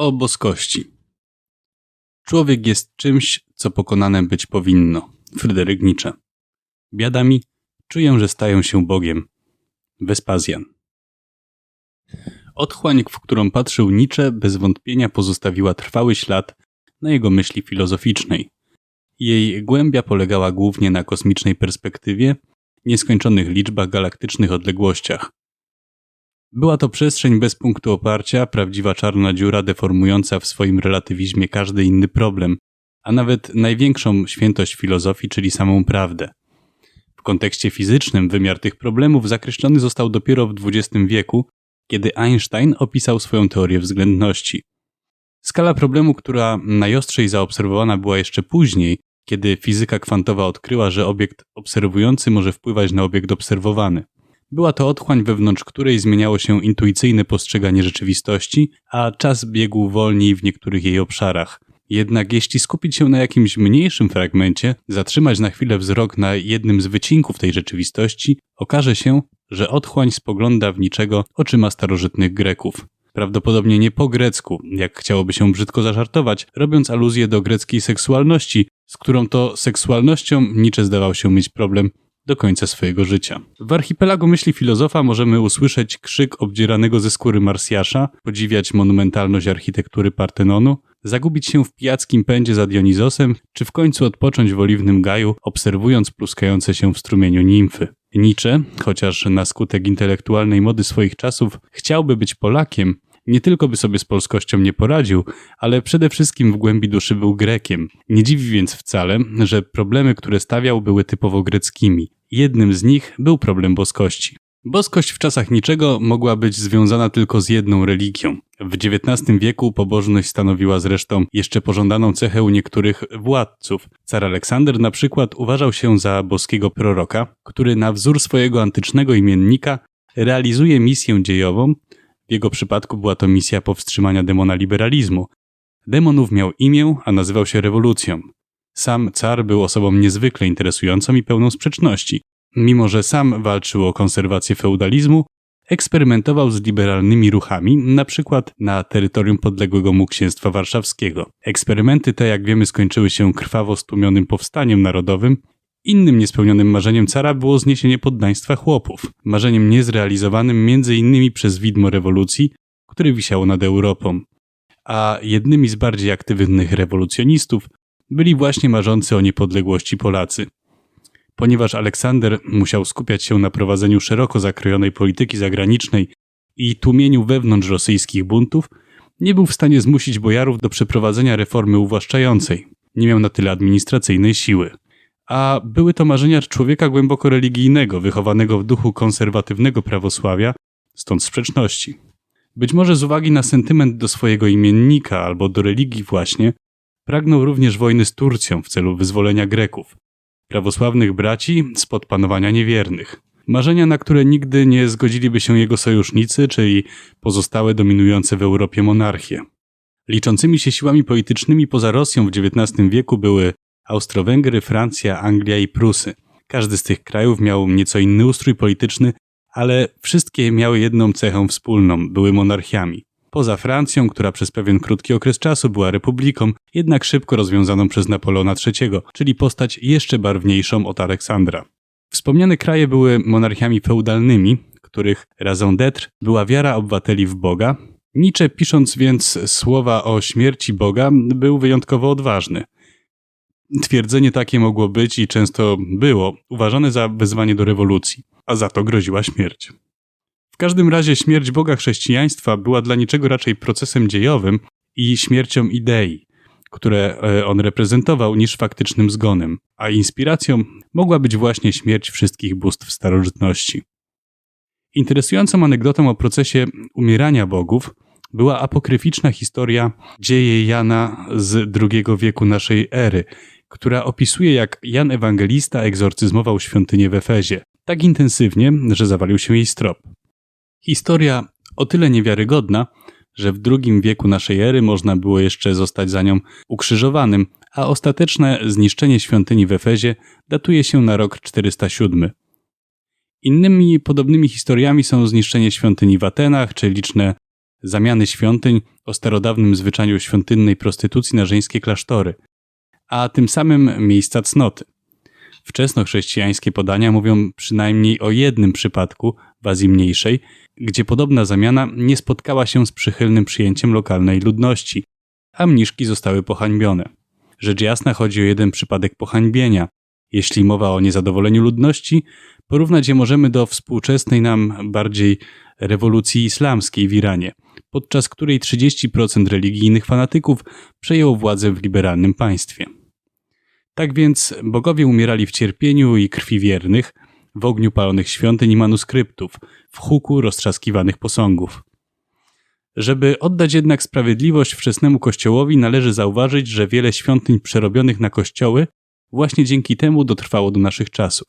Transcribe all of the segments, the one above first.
O boskości. Człowiek jest czymś, co pokonane być powinno. Fryderyk Nietzsche. Biadami czuję, że stają się Bogiem. Wespazjan. Otchłań, w którą patrzył Nietzsche, bez wątpienia pozostawiła trwały ślad na jego myśli filozoficznej. Jej głębia polegała głównie na kosmicznej perspektywie, nieskończonych liczbach galaktycznych odległościach. Była to przestrzeń bez punktu oparcia, prawdziwa czarna dziura deformująca w swoim relatywizmie każdy inny problem, a nawet największą świętość filozofii, czyli samą prawdę. W kontekście fizycznym wymiar tych problemów zakreślony został dopiero w XX wieku, kiedy Einstein opisał swoją teorię względności. Skala problemu, która najostrzej zaobserwowana była jeszcze później, kiedy fizyka kwantowa odkryła, że obiekt obserwujący może wpływać na obiekt obserwowany. Była to otchłań, wewnątrz której zmieniało się intuicyjne postrzeganie rzeczywistości, a czas biegł wolniej w niektórych jej obszarach. Jednak jeśli skupić się na jakimś mniejszym fragmencie, zatrzymać na chwilę wzrok na jednym z wycinków tej rzeczywistości, okaże się, że otchłań spogląda w niczego oczyma starożytnych Greków. Prawdopodobnie nie po grecku, jak chciałoby się brzydko zażartować, robiąc aluzję do greckiej seksualności, z którą to seksualnością Nietzsche zdawał się mieć problem do końca swojego życia. W archipelagu myśli filozofa możemy usłyszeć krzyk obdzieranego ze skóry Marsjasza, podziwiać monumentalność architektury Partenonu, zagubić się w pijackim pędzie za Dionizosem, czy w końcu odpocząć w oliwnym gaju, obserwując pluskające się w strumieniu nimfy. Nietzsche, chociaż na skutek intelektualnej mody swoich czasów chciałby być Polakiem, nie tylko by sobie z polskością nie poradził, ale przede wszystkim w głębi duszy był Grekiem. Nie dziwi więc wcale, że problemy, które stawiał, były typowo greckimi. Jednym z nich był problem boskości. Boskość w czasach niczego mogła być związana tylko z jedną religią. W XIX wieku pobożność stanowiła zresztą jeszcze pożądaną cechę u niektórych władców. Car Aleksander na przykład uważał się za boskiego proroka, który na wzór swojego antycznego imiennika realizuje misję dziejową. W jego przypadku była to misja powstrzymania demona liberalizmu. Demonów miał imię, a nazywał się rewolucją. Sam car był osobą niezwykle interesującą i pełną sprzeczności. Mimo, że sam walczył o konserwację feudalizmu, eksperymentował z liberalnymi ruchami, na przykład na terytorium podległego mu księstwa warszawskiego. Eksperymenty te, jak wiemy, skończyły się krwawo stłumionym powstaniem narodowym. Innym niespełnionym marzeniem cara było zniesienie poddaństwa chłopów, marzeniem niezrealizowanym m.in. przez widmo rewolucji, które wisiało nad Europą. A jednymi z bardziej aktywnych rewolucjonistów byli właśnie marzący o niepodległości Polacy. Ponieważ Aleksander musiał skupiać się na prowadzeniu szeroko zakrojonej polityki zagranicznej i tłumieniu wewnątrz rosyjskich buntów, nie był w stanie zmusić bojarów do przeprowadzenia reformy uwłaszczającej. Nie miał na tyle administracyjnej siły. A były to marzenia człowieka głęboko religijnego, wychowanego w duchu konserwatywnego prawosławia, stąd sprzeczności. Być może z uwagi na sentyment do swojego imiennika albo do religii właśnie, pragnął również wojny z Turcją w celu wyzwolenia Greków, prawosławnych braci spod panowania niewiernych. Marzenia, na które nigdy nie zgodziliby się jego sojusznicy, czyli pozostałe dominujące w Europie monarchie. Liczącymi się siłami politycznymi poza Rosją w XIX wieku były Austro-Węgry, Francja, Anglia i Prusy. Każdy z tych krajów miał nieco inny ustrój polityczny, ale wszystkie miały jedną cechę wspólną były monarchiami. Poza Francją, która przez pewien krótki okres czasu była republiką, jednak szybko rozwiązaną przez Napoleona III, czyli postać jeszcze barwniejszą od Aleksandra. Wspomniane kraje były monarchiami feudalnymi, których raison d'être była wiara obywateli w Boga. Nietzsche, pisząc więc słowa o śmierci Boga, był wyjątkowo odważny. Twierdzenie takie mogło być i często było uważane za wezwanie do rewolucji, a za to groziła śmierć każdym razie śmierć Boga chrześcijaństwa była dla niczego raczej procesem dziejowym i śmiercią idei, które e, on reprezentował, niż faktycznym zgonem, a inspiracją mogła być właśnie śmierć wszystkich bóstw starożytności. Interesującą anegdotą o procesie umierania bogów była apokryficzna historia dzieje Jana z II wieku naszej ery, która opisuje jak Jan Ewangelista egzorcyzmował świątynię w Efezie, tak intensywnie, że zawalił się jej strop. Historia o tyle niewiarygodna, że w II wieku naszej ery można było jeszcze zostać za nią ukrzyżowanym, a ostateczne zniszczenie świątyni w Efezie datuje się na rok 407. Innymi podobnymi historiami są zniszczenie świątyni w Atenach czy liczne zamiany świątyń o starodawnym zwyczaju świątynnej prostytucji na żeńskie klasztory, a tym samym miejsca cnoty. Wczesnochrześcijańskie podania mówią przynajmniej o jednym przypadku w Azji Mniejszej, gdzie podobna zamiana nie spotkała się z przychylnym przyjęciem lokalnej ludności, a mniszki zostały pohańbione. Rzecz jasna chodzi o jeden przypadek pohańbienia. Jeśli mowa o niezadowoleniu ludności, porównać je możemy do współczesnej nam bardziej rewolucji islamskiej w Iranie, podczas której 30% religijnych fanatyków przejęło władzę w liberalnym państwie. Tak więc bogowie umierali w cierpieniu i krwi wiernych, w ogniu palonych świątyń i manuskryptów, w huku roztrzaskiwanych posągów. Żeby oddać jednak sprawiedliwość wczesnemu kościołowi, należy zauważyć, że wiele świątyń przerobionych na kościoły właśnie dzięki temu dotrwało do naszych czasów.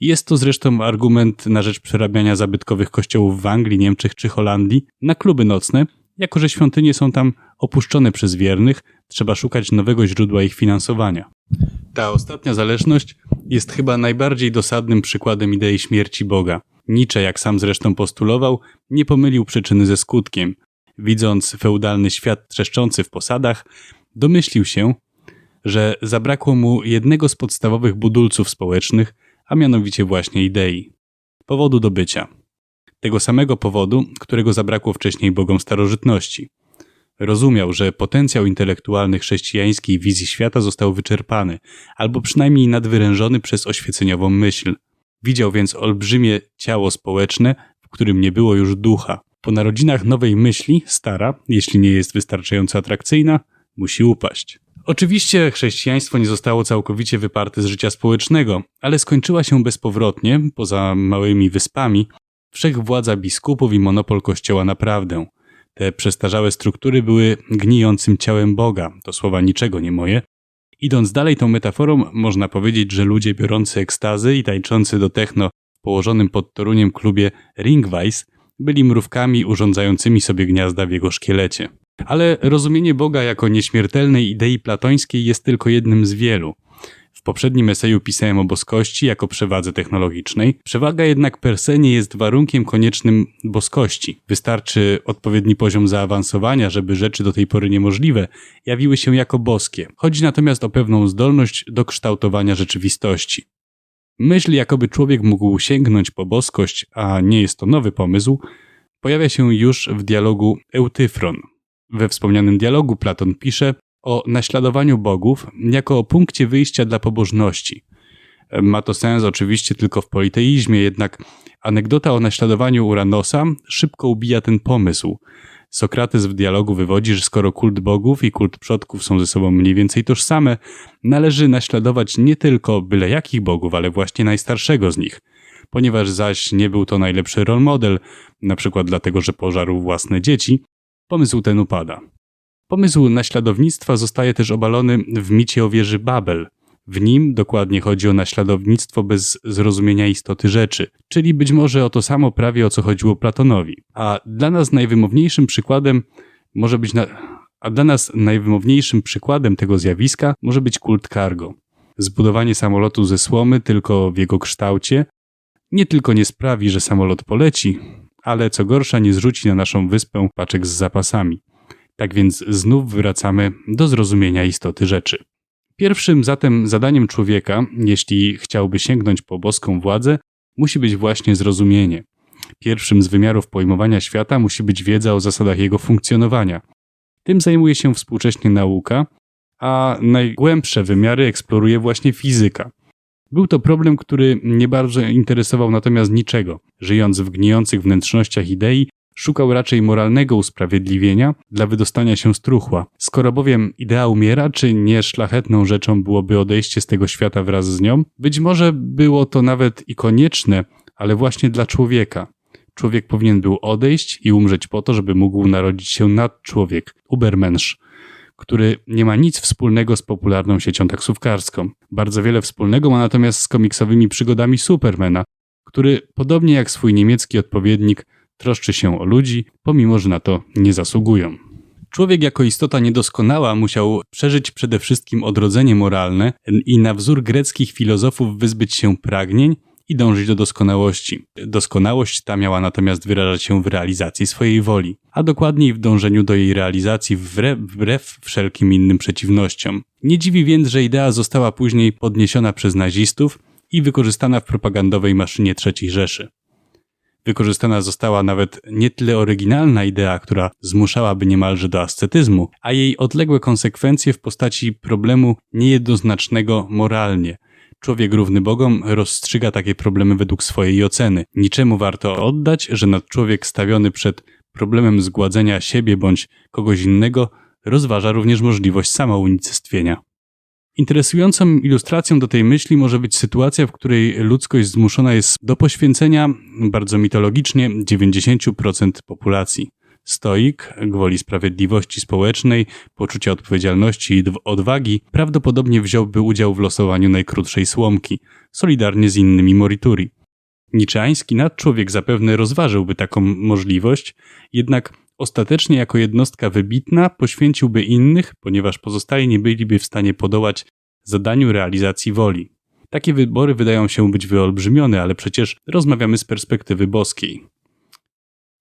Jest to zresztą argument na rzecz przerabiania zabytkowych kościołów w Anglii, Niemczech czy Holandii na kluby nocne, jako że świątynie są tam opuszczone przez wiernych, trzeba szukać nowego źródła ich finansowania. Ta ostatnia zależność jest chyba najbardziej dosadnym przykładem idei śmierci Boga. Nietzsche, jak sam zresztą postulował, nie pomylił przyczyny ze skutkiem. Widząc feudalny świat trzeszczący w posadach, domyślił się, że zabrakło mu jednego z podstawowych budulców społecznych, a mianowicie właśnie idei. Powodu do bycia. Tego samego powodu, którego zabrakło wcześniej bogom starożytności. Rozumiał, że potencjał intelektualny chrześcijańskiej wizji świata został wyczerpany, albo przynajmniej nadwyrężony przez oświeceniową myśl. Widział więc olbrzymie ciało społeczne, w którym nie było już ducha. Po narodzinach nowej myśli, stara, jeśli nie jest wystarczająco atrakcyjna, musi upaść. Oczywiście chrześcijaństwo nie zostało całkowicie wyparte z życia społecznego, ale skończyła się bezpowrotnie, poza małymi wyspami, wszechwładza biskupów i monopol kościoła naprawdę. Te przestarzałe struktury były gnijącym ciałem Boga, to słowa niczego nie moje. Idąc dalej tą metaforą, można powiedzieć, że ludzie biorący ekstazy i tańczący do techno w położonym pod Toruniem klubie Ringweiss byli mrówkami urządzającymi sobie gniazda w jego szkielecie. Ale rozumienie Boga jako nieśmiertelnej idei platońskiej jest tylko jednym z wielu. W poprzednim eseju pisałem o boskości jako przewadze technologicznej. Przewaga jednak per se nie jest warunkiem koniecznym boskości. Wystarczy odpowiedni poziom zaawansowania, żeby rzeczy do tej pory niemożliwe jawiły się jako boskie. Chodzi natomiast o pewną zdolność do kształtowania rzeczywistości. Myśl, jakoby człowiek mógł sięgnąć po boskość, a nie jest to nowy pomysł, pojawia się już w dialogu Eutyfron. We wspomnianym dialogu Platon pisze o naśladowaniu bogów jako o punkcie wyjścia dla pobożności. Ma to sens oczywiście tylko w politeizmie, jednak anegdota o naśladowaniu Uranosa szybko ubija ten pomysł. Sokrates w dialogu wywodzi, że skoro kult bogów i kult przodków są ze sobą mniej więcej tożsame, należy naśladować nie tylko byle jakich bogów, ale właśnie najstarszego z nich. Ponieważ zaś nie był to najlepszy role model, na przykład dlatego, że pożarł własne dzieci, pomysł ten upada. Pomysł naśladownictwa zostaje też obalony w micie o wieży Babel. W nim dokładnie chodzi o naśladownictwo bez zrozumienia istoty rzeczy, czyli być może o to samo prawie o co chodziło Platonowi. A dla nas najwymowniejszym przykładem może być na... a dla nas najwymowniejszym przykładem tego zjawiska może być kult cargo. Zbudowanie samolotu ze słomy tylko w jego kształcie nie tylko nie sprawi, że samolot poleci, ale co gorsza nie zrzuci na naszą wyspę paczek z zapasami. Tak więc znów wracamy do zrozumienia istoty rzeczy. Pierwszym zatem zadaniem człowieka, jeśli chciałby sięgnąć po boską władzę, musi być właśnie zrozumienie. Pierwszym z wymiarów pojmowania świata musi być wiedza o zasadach jego funkcjonowania. Tym zajmuje się współcześnie nauka, a najgłębsze wymiary eksploruje właśnie fizyka. Był to problem, który nie bardzo interesował natomiast niczego. Żyjąc w gnijących wnętrznościach idei, Szukał raczej moralnego usprawiedliwienia dla wydostania się z truchła. Skoro bowiem idea umiera, czy nie szlachetną rzeczą byłoby odejście z tego świata wraz z nią? Być może było to nawet i konieczne, ale właśnie dla człowieka. Człowiek powinien był odejść i umrzeć po to, żeby mógł narodzić się nadczłowiek, Ubermensch, który nie ma nic wspólnego z popularną siecią taksówkarską. Bardzo wiele wspólnego ma natomiast z komiksowymi przygodami Supermana, który, podobnie jak swój niemiecki odpowiednik, troszczy się o ludzi, pomimo że na to nie zasługują. Człowiek jako istota niedoskonała musiał przeżyć przede wszystkim odrodzenie moralne i na wzór greckich filozofów wyzbyć się pragnień i dążyć do doskonałości. Doskonałość ta miała natomiast wyrażać się w realizacji swojej woli, a dokładniej w dążeniu do jej realizacji wbrew, wbrew wszelkim innym przeciwnościom. Nie dziwi więc, że idea została później podniesiona przez nazistów i wykorzystana w propagandowej maszynie III Rzeszy. Wykorzystana została nawet nie tyle oryginalna idea, która zmuszałaby niemalże do ascetyzmu, a jej odległe konsekwencje w postaci problemu niejednoznacznego moralnie. Człowiek równy Bogom rozstrzyga takie problemy według swojej oceny. Niczemu warto oddać, że nad człowiek stawiony przed problemem zgładzenia siebie bądź kogoś innego rozważa również możliwość samounicestwienia. Interesującą ilustracją do tej myśli może być sytuacja, w której ludzkość zmuszona jest do poświęcenia, bardzo mitologicznie, 90% populacji. Stoik, gwoli sprawiedliwości społecznej, poczucia odpowiedzialności i odwagi, prawdopodobnie wziąłby udział w losowaniu najkrótszej słomki, solidarnie z innymi morituri. Niczeański nadczłowiek zapewne rozważyłby taką możliwość, jednak Ostatecznie jako jednostka wybitna poświęciłby innych, ponieważ pozostali nie byliby w stanie podołać zadaniu realizacji woli. Takie wybory wydają się być wyolbrzymione, ale przecież rozmawiamy z perspektywy boskiej.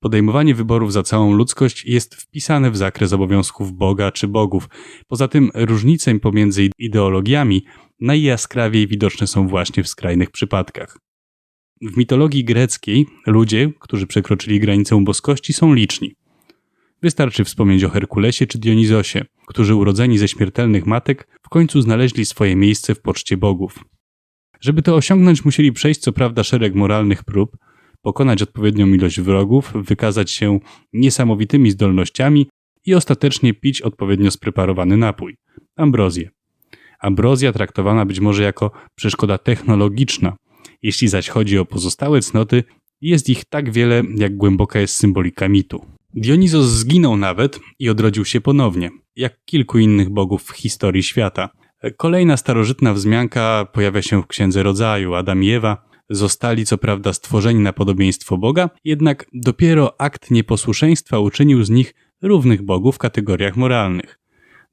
Podejmowanie wyborów za całą ludzkość jest wpisane w zakres obowiązków Boga czy bogów. Poza tym różnice pomiędzy ideologiami najjaskrawiej widoczne są właśnie w skrajnych przypadkach. W mitologii greckiej ludzie, którzy przekroczyli granicę boskości, są liczni. Wystarczy wspomnieć o Herkulesie czy Dionizosie, którzy urodzeni ze śmiertelnych matek w końcu znaleźli swoje miejsce w poczcie bogów. Żeby to osiągnąć, musieli przejść co prawda szereg moralnych prób, pokonać odpowiednią ilość wrogów, wykazać się niesamowitymi zdolnościami i ostatecznie pić odpowiednio spreparowany napój ambrozję. Ambrozja traktowana być może jako przeszkoda technologiczna. Jeśli zaś chodzi o pozostałe cnoty, jest ich tak wiele, jak głęboka jest symbolika mitu. Dionizos zginął nawet i odrodził się ponownie, jak kilku innych bogów w historii świata. Kolejna starożytna wzmianka pojawia się w Księdze Rodzaju. Adam i Ewa zostali co prawda stworzeni na podobieństwo Boga, jednak dopiero akt nieposłuszeństwa uczynił z nich równych bogów w kategoriach moralnych.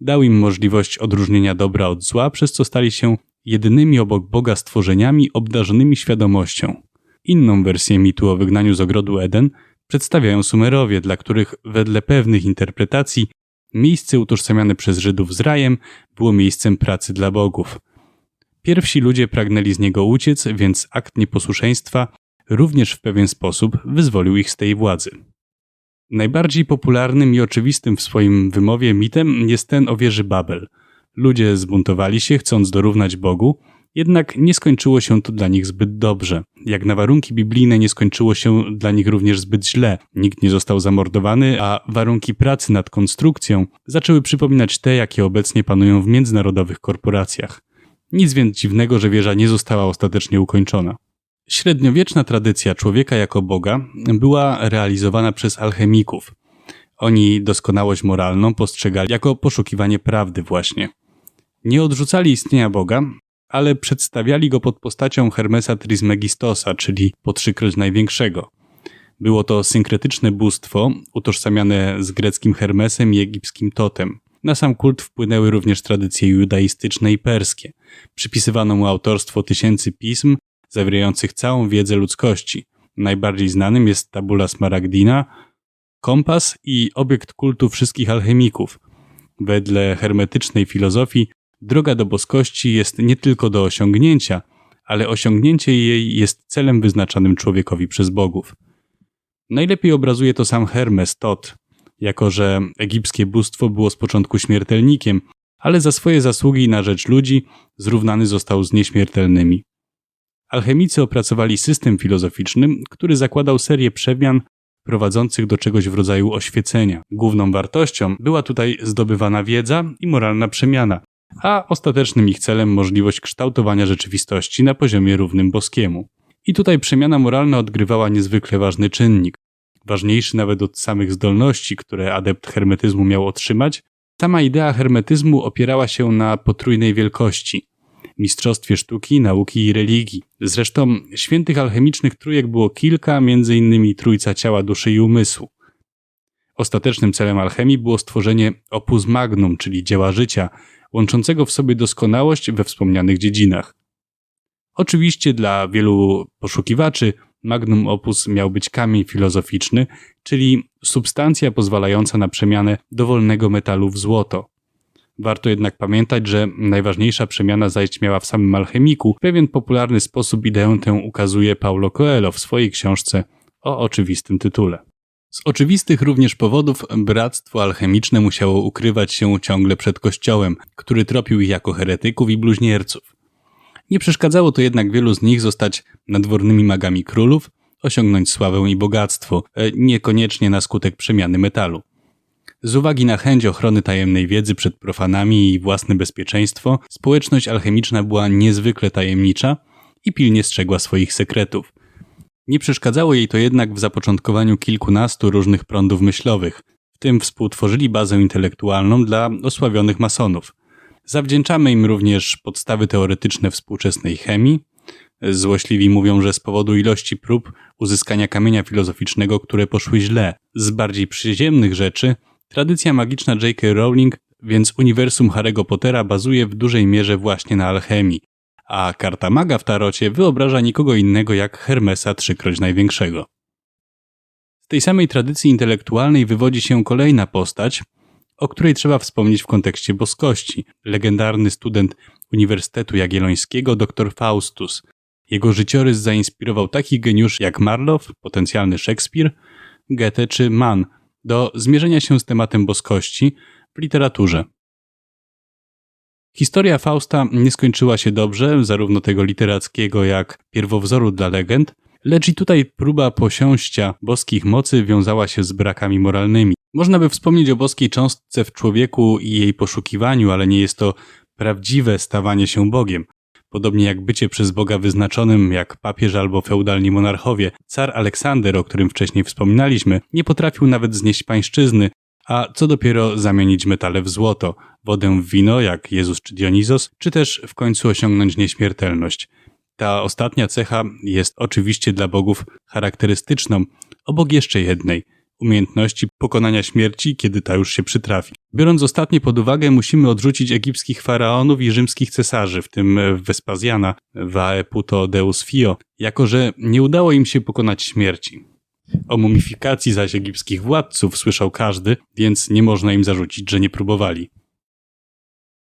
Dał im możliwość odróżnienia dobra od zła, przez co stali się jedynymi obok Boga stworzeniami obdarzonymi świadomością. Inną wersję mitu o wygnaniu z ogrodu Eden przedstawiają Sumerowie, dla których wedle pewnych interpretacji miejsce utożsamiane przez Żydów z rajem było miejscem pracy dla bogów. Pierwsi ludzie pragnęli z niego uciec, więc akt nieposłuszeństwa również w pewien sposób wyzwolił ich z tej władzy. Najbardziej popularnym i oczywistym w swoim wymowie mitem jest ten o wieży Babel. Ludzie zbuntowali się, chcąc dorównać Bogu, jednak nie skończyło się to dla nich zbyt dobrze. Jak na warunki biblijne nie skończyło się dla nich również zbyt źle. Nikt nie został zamordowany, a warunki pracy nad konstrukcją zaczęły przypominać te, jakie obecnie panują w międzynarodowych korporacjach. Nic więc dziwnego, że wieża nie została ostatecznie ukończona. Średniowieczna tradycja człowieka jako Boga była realizowana przez alchemików. Oni doskonałość moralną postrzegali jako poszukiwanie prawdy właśnie. Nie odrzucali istnienia Boga, ale przedstawiali go pod postacią Hermesa Trismegistosa, czyli po trzykroć największego. Było to synkretyczne bóstwo, utożsamiane z greckim Hermesem i egipskim Totem. Na sam kult wpłynęły również tradycje judaistyczne i perskie. Przypisywano mu autorstwo tysięcy pism zawierających całą wiedzę ludzkości. Najbardziej znanym jest tabula smaragdina, kompas i obiekt kultu wszystkich alchemików. Wedle hermetycznej filozofii Droga do boskości jest nie tylko do osiągnięcia, ale osiągnięcie jej jest celem wyznaczanym człowiekowi przez bogów. Najlepiej obrazuje to sam Hermes Tot, jako że egipskie bóstwo było z początku śmiertelnikiem, ale za swoje zasługi na rzecz ludzi zrównany został z nieśmiertelnymi. Alchemicy opracowali system filozoficzny, który zakładał serię przemian prowadzących do czegoś w rodzaju oświecenia. Główną wartością była tutaj zdobywana wiedza i moralna przemiana, a ostatecznym ich celem możliwość kształtowania rzeczywistości na poziomie równym boskiemu. I tutaj przemiana moralna odgrywała niezwykle ważny czynnik. Ważniejszy nawet od samych zdolności, które adept hermetyzmu miał otrzymać, sama idea hermetyzmu opierała się na potrójnej wielkości mistrzostwie sztuki, nauki i religii. Zresztą świętych alchemicznych trójek było kilka, innymi trójca ciała, duszy i umysłu. Ostatecznym celem alchemii było stworzenie opus magnum, czyli dzieła życia, łączącego w sobie doskonałość we wspomnianych dziedzinach. Oczywiście dla wielu poszukiwaczy magnum opus miał być kamień filozoficzny, czyli substancja pozwalająca na przemianę dowolnego metalu w złoto. Warto jednak pamiętać, że najważniejsza przemiana zaistniała w samym alchemiku. W pewien popularny sposób ideę tę ukazuje Paulo Coelho w swojej książce o oczywistym tytule. Z oczywistych również powodów bractwo alchemiczne musiało ukrywać się ciągle przed kościołem, który tropił ich jako heretyków i bluźnierców. Nie przeszkadzało to jednak wielu z nich zostać nadwornymi magami królów, osiągnąć sławę i bogactwo, e, niekoniecznie na skutek przemiany metalu. Z uwagi na chęć ochrony tajemnej wiedzy przed profanami i własne bezpieczeństwo, społeczność alchemiczna była niezwykle tajemnicza i pilnie strzegła swoich sekretów. Nie przeszkadzało jej to jednak w zapoczątkowaniu kilkunastu różnych prądów myślowych, w tym współtworzyli bazę intelektualną dla osławionych masonów. Zawdzięczamy im również podstawy teoretyczne współczesnej chemii. Złośliwi mówią, że z powodu ilości prób uzyskania kamienia filozoficznego, które poszły źle, z bardziej przyziemnych rzeczy, tradycja magiczna J.K. Rowling, więc uniwersum Harry'ego Pottera bazuje w dużej mierze właśnie na alchemii, a karta maga w tarocie wyobraża nikogo innego jak Hermesa trzykroć największego. Z tej samej tradycji intelektualnej wywodzi się kolejna postać, o której trzeba wspomnieć w kontekście boskości. Legendarny student Uniwersytetu Jagiellońskiego dr Faustus. Jego życiorys zainspirował takich geniuszy jak Marlow, potencjalny Szekspir, Goethe czy Mann do zmierzenia się z tematem boskości w literaturze. Historia Fausta nie skończyła się dobrze, zarówno tego literackiego jak pierwowzoru dla legend, lecz i tutaj próba posiąścia boskich mocy wiązała się z brakami moralnymi. Można by wspomnieć o boskiej cząstce w człowieku i jej poszukiwaniu, ale nie jest to prawdziwe stawanie się Bogiem. Podobnie jak bycie przez Boga wyznaczonym, jak papież albo feudalni monarchowie, car Aleksander, o którym wcześniej wspominaliśmy, nie potrafił nawet znieść pańszczyzny, a co dopiero zamienić metale w złoto, wodę w wino, jak Jezus czy Dionizos, czy też w końcu osiągnąć nieśmiertelność. Ta ostatnia cecha jest oczywiście dla bogów charakterystyczną, obok jeszcze jednej umiejętności pokonania śmierci, kiedy ta już się przytrafi. Biorąc ostatnie pod uwagę, musimy odrzucić egipskich faraonów i rzymskich cesarzy, w tym Wespazjana, Vae puto deus fio, jako że nie udało im się pokonać śmierci. O mumifikacji zaś egipskich władców słyszał każdy, więc nie można im zarzucić, że nie próbowali.